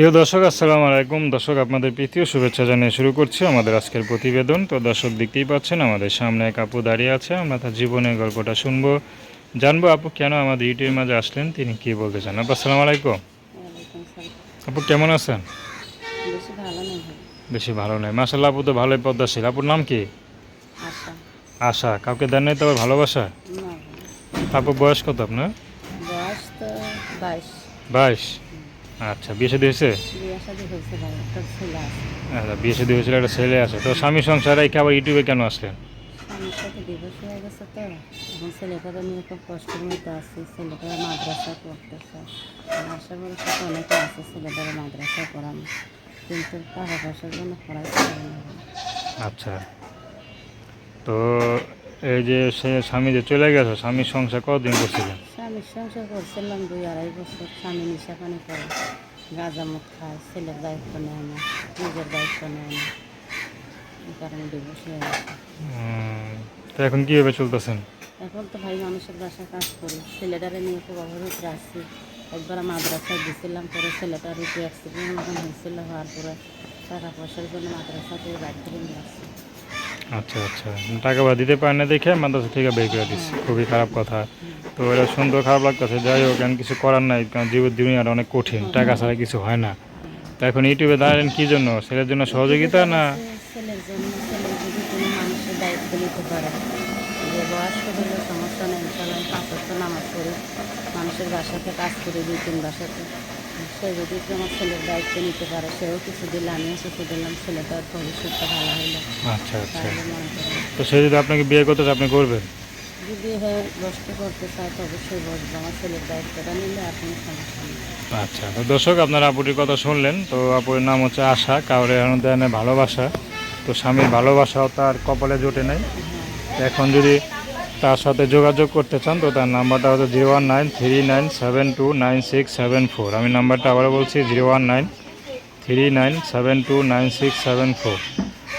প্রিয় দর্শক আসসালামু আলাইকুম। দর্শক আপনাদের প্রীতীয় শুভেচ্ছা জানিয়ে শুরু করছি আমাদের আজকের প্রতিবেদন। তো দর্শক দেখতেই পাচ্ছেন আমাদের সামনে এক আপু দাঁড়িয়ে আছে। আমরা তার জীবনের গল্পটা শুনব জানব আপু কেন আমাদের ইউটিউবের মাঝে আসলেন তিনি কি বলতে চান? আপু আসসালামু আলাইকুম। আপু কেমন আছেন? বেশি ভালো নয় মাসাল্লাহ আপু তো ভালোই পদ্মাশীল। আপুর নাম কি? আশা। কাউকে দেন নাই তো আবার ভালোবাসা? আপু বয়স কত আপনার? বাইশ। আচ্ছা বিয়ে শাদী হয়েছে? আচ্ছা বিয়ে শাদী হয়েছিল একটা ছেলে আছে। তো স্বামী সংসার রেখে আবার ইউটিউবে কেন আসলেন। আচ্ছা। তো এই যে সে স্বামী যে চলে গেছে স্বামীর সংসার কতদিন করছিলেন? সংসার করছিলাম দুই আড়াই বছর। স্বামী নিশা পানি করে গাঁজামুখ খায় ছেলের দায়িত্ব নেয় না নিজের দায়িত্ব নেয় না। এই কারণে ডিভোর্স হয়ে গেছে। তো এখন কীভাবে চলতেছেন? এখন তো ভাই মানুষের বাসায় কাজ করি। ছেলেটারে নিয়ে খুব অভাবিত আসছি একবার মাদ্রাসায় দিয়েছিলাম পরে ছেলেটার একটু অ্যাক্সিডেন্ট মতন হয়েছিল হওয়ার পরে টাকা পয়সার জন্য মাদ্রাসা থেকে বাদ করে নিয়ে আসছি। আচ্ছা আচ্ছা। টাকা বা দিতে পারে না দেখে মাদ্রাসা থেকে বের করে দিচ্ছি। খুবই খারাপ কথা। তো এটা সুন্দর খারাপ লাগতেছে যাই হোক এখন কিছু করার নাই কারণ জীবন দুনিয়াটা অনেক কঠিন টাকা ছাড়া কিছু হয় না। তো এখন ইউটিউবে দাঁড়ালেন কী জন্য ছেলের জন্য সহযোগিতা না? ছেলের জন্য ছেলে যদি কোনো মানুষের দায়িত্ব নিতে পারে যে বয়স্ক হলে সমস্যা নেই ইনশাল্লাহ পাঁচ নামাজ পড়ি মানুষের বাসাতে কাজ করি দুই তিন বাসাতে। সে যদি আমার ছেলের দায়িত্ব নিতে পারে সেও কিছু দিলে আমিও কিছু দিলাম ছেলেটার ভবিষ্যৎটা ভালো হইল। আচ্ছা আচ্ছা। তাহলে মনে করেন তো সে যদি আপনাকে বিয়ে করতে আপনি করবেন? যদি হ্যাঁ কষ্ট করতে চায় তো অবশ্যই বসবো আমার ছেলের দায়িত্বটা নিলে আর কোনো সমস্যা নেই। আচ্ছা তো দর্শক আপনারা আপুটির কথা শুনলেন তো আপুর নাম হচ্ছে আশা কাউরে এখন দেয় ভালোবাসা। তো স্বামীর ভালোবাসাও তার কপালে জোটে নাই। এখন যদি তার সাথে যোগাযোগ করতে চান তো তার নাম্বারটা হচ্ছে zero one nine three nine seven two nine six seven four. আমি নাম্বারটা আবারও বলছি zero one nine three nine seven two nine six seven four.